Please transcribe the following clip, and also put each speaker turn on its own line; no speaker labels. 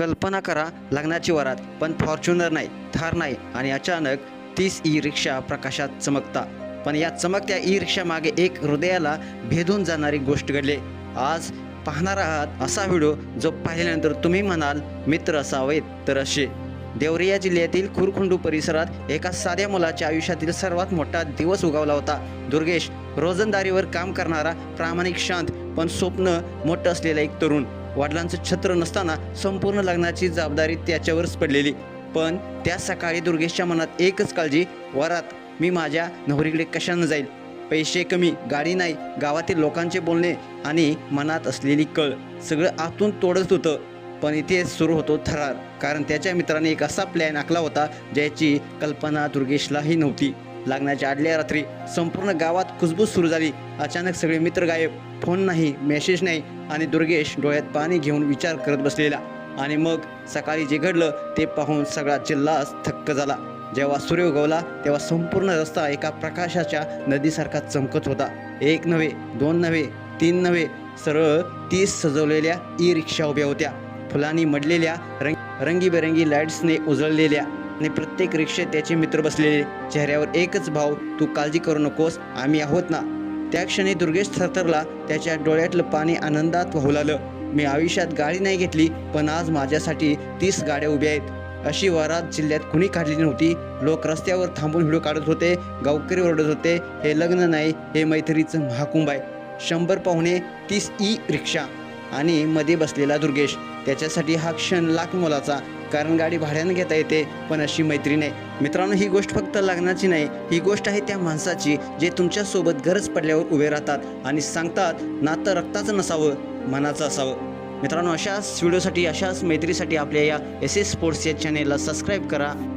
कल्पना करा लग्नाची वरात पण फॉर्च्युनर नाही थार नाही आणि अचानक तीस ई रिक्षा प्रकाशात चमकता. पण या चमकत्या ई रिक्षा मागे एक हृदयाला भेदून जाणारी गोष्ट घडली. आज पाहणार आहात असा व्हिडिओ जो पाहिल्यानंतर तुम्ही म्हणाल मित्र असावेत तर असे. देवरिया जिल्ह्यातील खुरखुंडू परिसरात एका साध्या मुलाच्या आयुष्यातील सर्वात मोठा दिवस उगवला होता. दुर्गेश रोजंदारीवर काम करणारा प्रामाणिक शांत पण स्वप्न मोठं असलेला एक तरुण. वडिलांचं छत्र नसताना संपूर्ण लग्नाची जबाबदारी त्याच्यावरच पडलेली. पण त्या सकाळी दुर्गेशच्या मनात एकच काळजी वरात मी माझ्या नवरीकडे कशानं जाईल? पैसे कमी गाडी नाही गावातील लोकांचे बोलणे आणि मनात असलेली कळ. सगळं आतून तोडत होतं. पण इथे सुरू होतो थरार. कारण त्याच्या मित्राने एक असा प्लॅन आखला होता ज्याची कल्पना दुर्गेशलाही नव्हती. लागण्याच्या आदल्या रात्री संपूर्ण गावात कुजबूज सुरू झाली. अचानक सगळे मित्र गायब. फोन नाही मेसेज नाही आणि दुर्गेश डोळ्यात पाणी घेऊन विचार करत बसलेला. आणि मग सकाळी जे घडलं ते पाहून सगळा जिल्हाच थक्क झाला. जेव्हा सूर्य उगवला तेव्हा संपूर्ण रस्ता एका प्रकाशाच्या नदीसारखा चमकत होता. एक नव्हे दोन नव्हे तीन नव्हे सरळ तीस सजवलेल्या ई रिक्षा उभ्या होत्या. फुलांनी मडलेल्या रंग रंगीबेरंगी लाईट्सने उजळलेल्या आणि प्रत्येक रिक्षेत त्याचे मित्र बसलेले. चेहऱ्यावर एकच भाव तू काळजी करू नकोस आम्ही आहोत ना. त्या क्षणी दुर्गेश थरथरला त्याच्या डोळ्यातलं पाणी आनंदात वाहू लागलं मी आयुष्यात गाडी नाही घेतली पण आज माझ्यासाठी तीस गाड्या उभ्या आहेत. अशी वरात जिल्ह्यात कुणी काढली नव्हती. लोक रस्त्यावर थांबून व्हिडिओ काढत होते गावकरी ओरडत होते हे लग्न नाही हे मैत्रीचं महाकुंभ आहे. शंभर पाहुणे तीस ई रिक्षा आणि मध्ये बसलेला दुर्गेश त्याच्यासाठी हा क्षण लाख मोलाचा. कारण गाडी भाड्यानं घेता येते पण अशी मैत्री नाही. मित्रांनो ही गोष्ट फक्त लग्नाची नाही ही गोष्ट आहे त्या माणसाची जे तुमच्यासोबत गरज पडल्यावर उभे राहतात आणि सांगतात नातं रक्ताचं नसावं मनाचं असावं. मित्रांनो अशाच व्हिडिओसाठी अशाच मैत्रीसाठी आपल्या या एस एस स्पोर्ट्स या चॅनेलला सबस्क्राईब करा.